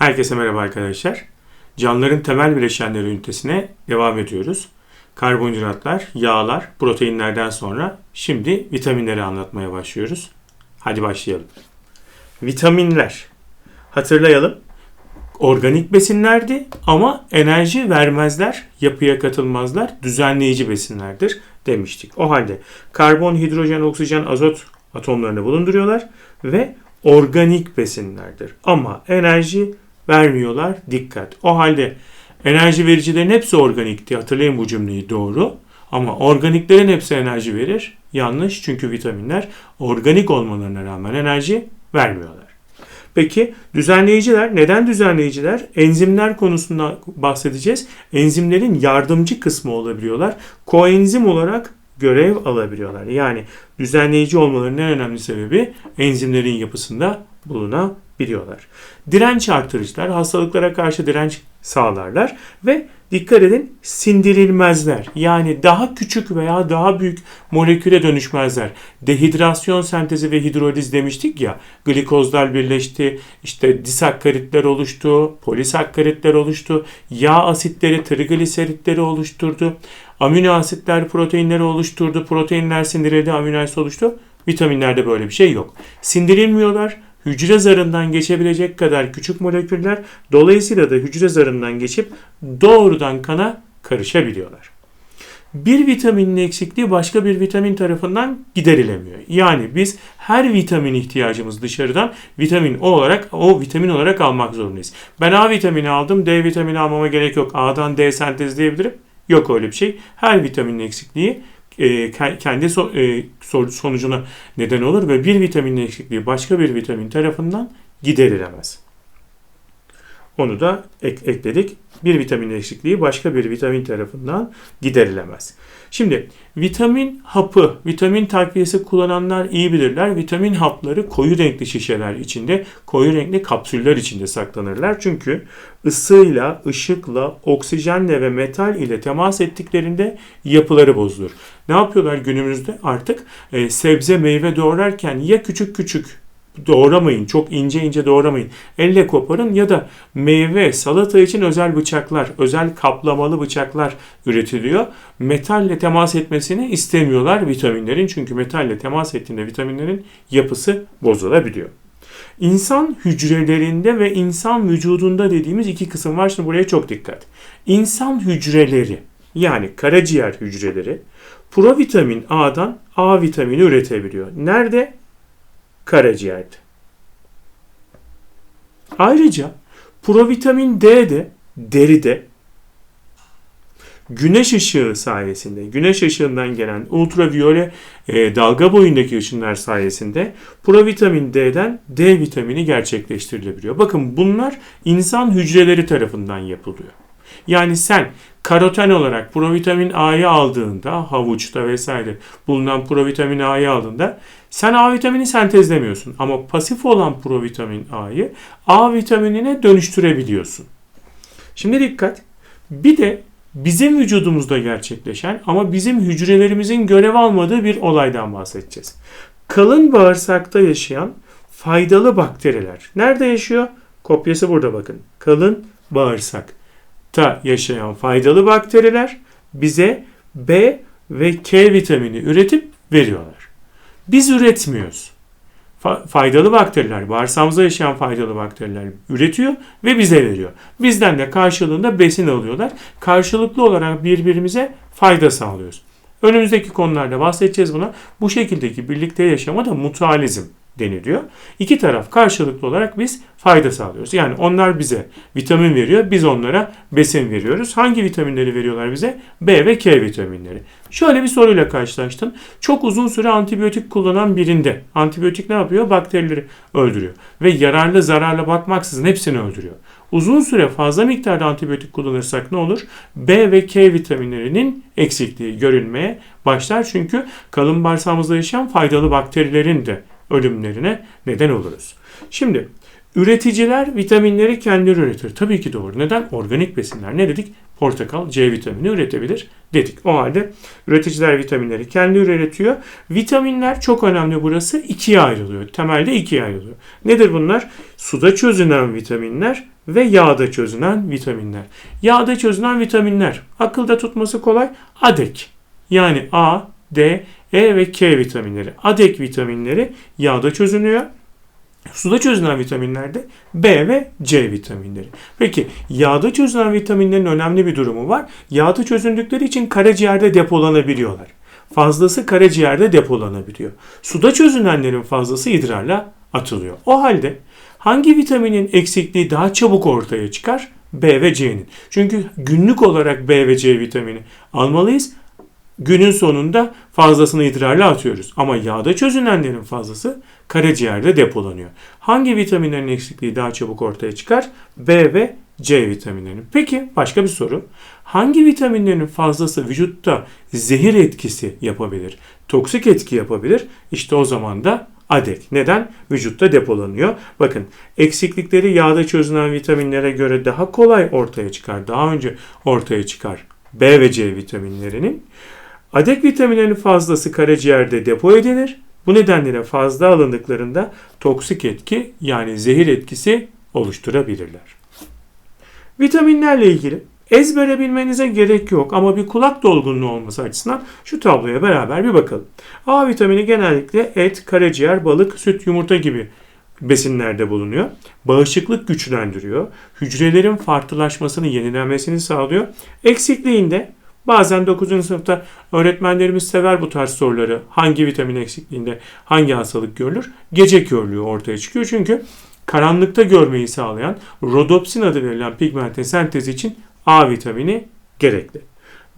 Herkese merhaba arkadaşlar. Canlıların temel bileşenleri ünitesine devam ediyoruz. Karbonhidratlar, yağlar, proteinlerden sonra şimdi vitaminleri anlatmaya başlıyoruz. Hadi başlayalım. Vitaminler. Hatırlayalım. Organik besinlerdi ama enerji vermezler, yapıya katılmazlar, düzenleyici besinlerdir demiştik. O halde karbon, hidrojen, oksijen, azot atomlarını bulunduruyorlar ve organik besinlerdir. Ama enerji vermiyorlar. Dikkat. O halde enerji vericilerin hepsi organikti. Hatırlayın bu cümleyi doğru. Ama organiklerin hepsi enerji verir. Yanlış çünkü vitaminler organik olmalarına rağmen enerji vermiyorlar. Peki düzenleyiciler neden düzenleyiciler? Enzimler konusunda bahsedeceğiz. Enzimlerin yardımcı kısmı olabiliyorlar. Koenzim olarak görev alabiliyorlar. Yani düzenleyici olmalarının en önemli sebebi enzimlerin yapısında bulunabiliyorlar. Direnç artırıcılar hastalıklara karşı direnç sağlarlar ve dikkat edin sindirilmezler. Yani daha küçük veya daha büyük moleküle dönüşmezler. Dehidrasyon sentezi ve hidroliz demiştik ya. Glikozlar birleşti, işte disakkaritler oluştu, polisakkaritler oluştu, yağ asitleri, trigliseritleri oluşturdu. Amino asitler proteinleri oluşturdu, proteinler sindirildi, amino asit oluştu. Vitaminlerde böyle bir şey yok. Sindirilmiyorlar hücre zarından geçebilecek kadar küçük moleküller dolayısıyla da hücre zarından geçip doğrudan kana karışabiliyorlar. Bir vitaminin eksikliği başka bir vitamin tarafından giderilemiyor. Yani biz her vitamin ihtiyacımız dışarıdan vitamin o olarak o vitamin olarak almak zorundayız. Ben A vitamini aldım, D vitamini almama gerek yok. A'dan D sentezleyebilirim. Yok öyle bir şey. Her vitaminin eksikliği e, kendi e, sonucuna neden olur ve bir vitaminin eksikliği başka bir vitamin tarafından giderilemez. Onu da ek, ekledik. Bir vitamin eksikliği başka bir vitamin tarafından giderilemez. Şimdi vitamin hapı, vitamin takviyesi kullananlar iyi bilirler. Vitamin hapları koyu renkli şişeler içinde, koyu renkli kapsüller içinde saklanırlar. Çünkü ısıyla, ışıkla, oksijenle ve metal ile temas ettiklerinde yapıları bozulur. Ne yapıyorlar günümüzde artık? E, sebze meyve doğrarken ya küçük küçük doğramayın. Çok ince ince doğramayın. Elle koparın ya da meyve, salata için özel bıçaklar, özel kaplamalı bıçaklar üretiliyor. Metalle temas etmesini istemiyorlar vitaminlerin. Çünkü metalle temas ettiğinde vitaminlerin yapısı bozulabiliyor. İnsan hücrelerinde ve insan vücudunda dediğimiz iki kısım var. Şimdi buraya çok dikkat. İnsan hücreleri yani karaciğer hücreleri provitamin A'dan A vitamini üretebiliyor. Nerede? Karaciğerde. Ayrıca provitamin D de deride güneş ışığı sayesinde, güneş ışığından gelen ultraviyole e, dalga boyundaki ışınlar sayesinde provitamin D'den D vitamini gerçekleştirilebiliyor. Bakın bunlar insan hücreleri tarafından yapılıyor. Yani sen karoten olarak provitamin A'yı aldığında havuçta vesaire bulunan provitamin A'yı aldığında sen A vitamini sentezlemiyorsun ama pasif olan provitamin A'yı A vitaminine dönüştürebiliyorsun. Şimdi dikkat. Bir de bizim vücudumuzda gerçekleşen ama bizim hücrelerimizin görev almadığı bir olaydan bahsedeceğiz. Kalın bağırsakta yaşayan faydalı bakteriler. Nerede yaşıyor? Kopyası burada bakın. Kalın bağırsakta yaşayan faydalı bakteriler bize B ve K vitamini üretip veriyorlar. Biz üretmiyoruz. faydalı bakteriler, bağırsağımızda yaşayan faydalı bakteriler üretiyor ve bize veriyor. Bizden de karşılığında besin alıyorlar. Karşılıklı olarak birbirimize fayda sağlıyoruz. Önümüzdeki konularda bahsedeceğiz buna. Bu şekildeki birlikte yaşama da mutualizm deniliyor. İki taraf karşılıklı olarak biz fayda sağlıyoruz. Yani onlar bize vitamin veriyor, biz onlara besin veriyoruz. Hangi vitaminleri veriyorlar bize? B ve K vitaminleri. Şöyle bir soruyla karşılaştım. Çok uzun süre antibiyotik kullanan birinde antibiyotik ne yapıyor? Bakterileri öldürüyor. Ve yararlı zararlı bakmaksızın hepsini öldürüyor. Uzun süre fazla miktarda antibiyotik kullanırsak ne olur? B ve K vitaminlerinin eksikliği görülmeye başlar. Çünkü kalın bağırsağımızda yaşayan faydalı bakterilerin de ölümlerine neden oluruz. Şimdi üreticiler vitaminleri kendileri üretir. Tabii ki doğru. Neden? Organik besinler. Ne dedik? portakal C vitamini üretebilir dedik. O halde üreticiler vitaminleri kendi üretiyor. Vitaminler çok önemli burası ikiye ayrılıyor. Temelde ikiye ayrılıyor. Nedir bunlar? Suda çözünen vitaminler ve yağda çözünen vitaminler. Yağda çözünen vitaminler akılda tutması kolay. ADEK yani A, D, E ve K vitaminleri. ADEK vitaminleri yağda çözünüyor. Suda çözünen vitaminlerde B ve C vitaminleri. Peki yağda çözünen vitaminlerin önemli bir durumu var. Yağda çözündükleri için karaciğerde depolanabiliyorlar. Fazlası karaciğerde depolanabiliyor. Suda çözünenlerin fazlası idrarla atılıyor. O halde hangi vitaminin eksikliği daha çabuk ortaya çıkar? B ve C'nin. Çünkü günlük olarak B ve C vitamini almalıyız günün sonunda fazlasını idrarla atıyoruz. Ama yağda çözünenlerin fazlası karaciğerde depolanıyor. Hangi vitaminlerin eksikliği daha çabuk ortaya çıkar? B ve C vitaminlerinin. Peki başka bir soru. Hangi vitaminlerin fazlası vücutta zehir etkisi yapabilir? Toksik etki yapabilir? İşte o zaman da ADEK. Neden? Vücutta depolanıyor. Bakın eksiklikleri yağda çözünen vitaminlere göre daha kolay ortaya çıkar. Daha önce ortaya çıkar. B ve C vitaminlerinin. Adek vitaminlerinin fazlası karaciğerde depo edilir. Bu nedenle fazla alındıklarında toksik etki yani zehir etkisi oluşturabilirler. Vitaminlerle ilgili ezbere bilmenize gerek yok ama bir kulak dolgunluğu olması açısından şu tabloya beraber bir bakalım. A vitamini genellikle et, karaciğer, balık, süt, yumurta gibi besinlerde bulunuyor. Bağışıklık güçlendiriyor. Hücrelerin farklılaşmasını, yenilenmesini sağlıyor. Eksikliğinde Bazen 9. sınıfta öğretmenlerimiz sever bu tarz soruları. Hangi vitamin eksikliğinde hangi hastalık görülür? Gece körlüğü ortaya çıkıyor. Çünkü karanlıkta görmeyi sağlayan rodopsin adı verilen pigmentin sentezi için A vitamini gerekli.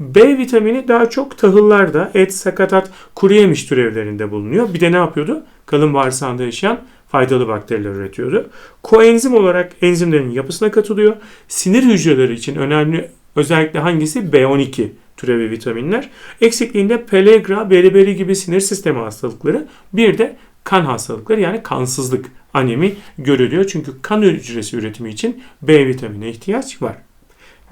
B vitamini daha çok tahıllarda, et, sakatat, kuru yemiş türevlerinde bulunuyor. Bir de ne yapıyordu? Kalın bağırsağında yaşayan faydalı bakteriler üretiyordu. Koenzim olarak enzimlerin yapısına katılıyor. Sinir hücreleri için önemli Özellikle hangisi? B12 türevi vitaminler. Eksikliğinde pellagra, beriberi gibi sinir sistemi hastalıkları bir de kan hastalıkları yani kansızlık anemi görülüyor. Çünkü kan hücresi üretimi için B vitamine ihtiyaç var.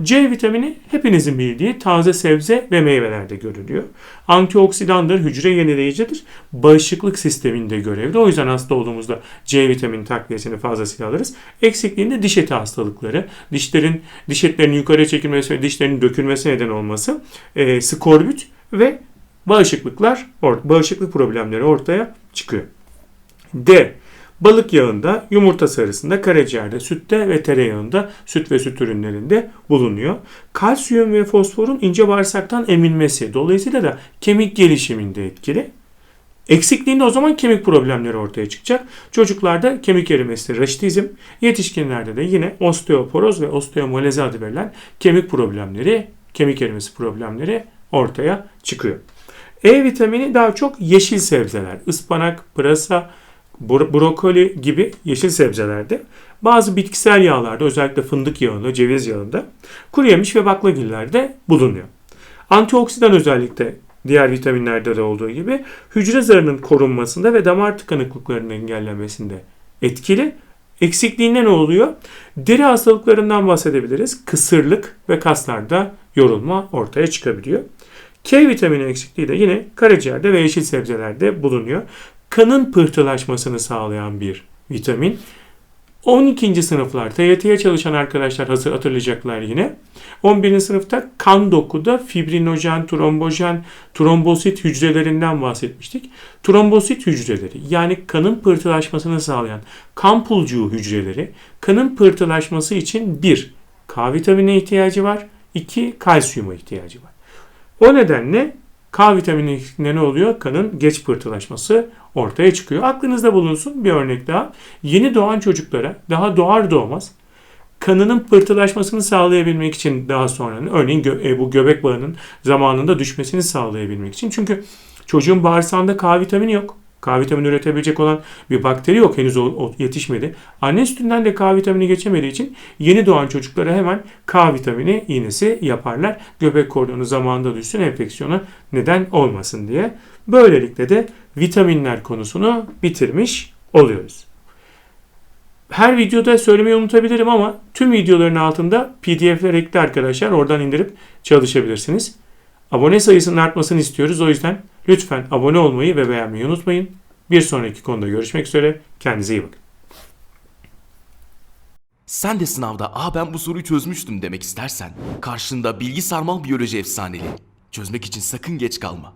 C vitamini hepinizin bildiği taze sebze ve meyvelerde görülüyor. Antioksidandır, hücre yenileyicidir. Bağışıklık sisteminde görevli. O yüzden hasta olduğumuzda C vitamini takviyesini fazlasıyla alırız. Eksikliğinde diş eti hastalıkları, dişlerin diş etlerinin yukarıya çekilmesi ve dişlerin dökülmesi neden olması, e, skorbut ve bağışıklıklar, bağışıklık problemleri ortaya çıkıyor. D. Balık yağında, yumurta sarısında, karaciğerde, sütte ve tereyağında, süt ve süt ürünlerinde bulunuyor. Kalsiyum ve fosforun ince bağırsaktan emilmesi dolayısıyla da kemik gelişiminde etkili. Eksikliğinde o zaman kemik problemleri ortaya çıkacak. Çocuklarda kemik erimesi, raşitizm, yetişkinlerde de yine osteoporoz ve osteomolezi adı verilen kemik problemleri, kemik erimesi problemleri ortaya çıkıyor. E vitamini daha çok yeşil sebzeler, ıspanak, pırasa, brokoli gibi yeşil sebzelerde, bazı bitkisel yağlarda özellikle fındık yağında, ceviz yağında, kuru yemiş ve baklagillerde bulunuyor. Antioksidan özellikle diğer vitaminlerde de olduğu gibi hücre zarının korunmasında ve damar tıkanıklıklarının engellemesinde etkili. Eksikliğinde ne oluyor? Deri hastalıklarından bahsedebiliriz. Kısırlık ve kaslarda yorulma ortaya çıkabiliyor. K vitamini eksikliği de yine karaciğerde ve yeşil sebzelerde bulunuyor kanın pıhtılaşmasını sağlayan bir vitamin. 12. sınıflar TYT'ye çalışan arkadaşlar hazır hatırlayacaklar yine. 11. sınıfta kan dokuda fibrinojen, trombojen, trombosit hücrelerinden bahsetmiştik. Trombosit hücreleri yani kanın pıhtılaşmasını sağlayan kan pulcuğu hücreleri kanın pıhtılaşması için bir K vitamine ihtiyacı var, iki kalsiyuma ihtiyacı var. O nedenle K vitamini ne oluyor? Kanın geç pıhtılaşması ortaya çıkıyor. Aklınızda bulunsun bir örnek daha. Yeni doğan çocuklara daha doğar doğmaz kanının pıhtılaşmasını sağlayabilmek için daha sonra örneğin gö- e, bu göbek bağının zamanında düşmesini sağlayabilmek için. Çünkü çocuğun bağırsağında K vitamini yok. K vitamini üretebilecek olan bir bakteri yok. Henüz yetişmedi. Anne sütünden de K vitamini geçemediği için yeni doğan çocuklara hemen K vitamini iğnesi yaparlar. Göbek kordonu zamanında düşsün enfeksiyona neden olmasın diye. Böylelikle de vitaminler konusunu bitirmiş oluyoruz. Her videoda söylemeyi unutabilirim ama tüm videoların altında pdf'ler ekli arkadaşlar. Oradan indirip çalışabilirsiniz. Abone sayısının artmasını istiyoruz. O yüzden lütfen abone olmayı ve beğenmeyi unutmayın. Bir sonraki konuda görüşmek üzere. Kendinize iyi bakın. Sen de sınavda ''Aa ben bu soruyu çözmüştüm'' demek istersen karşında bilgi sarmal biyoloji efsaneli. Çözmek için sakın geç kalma.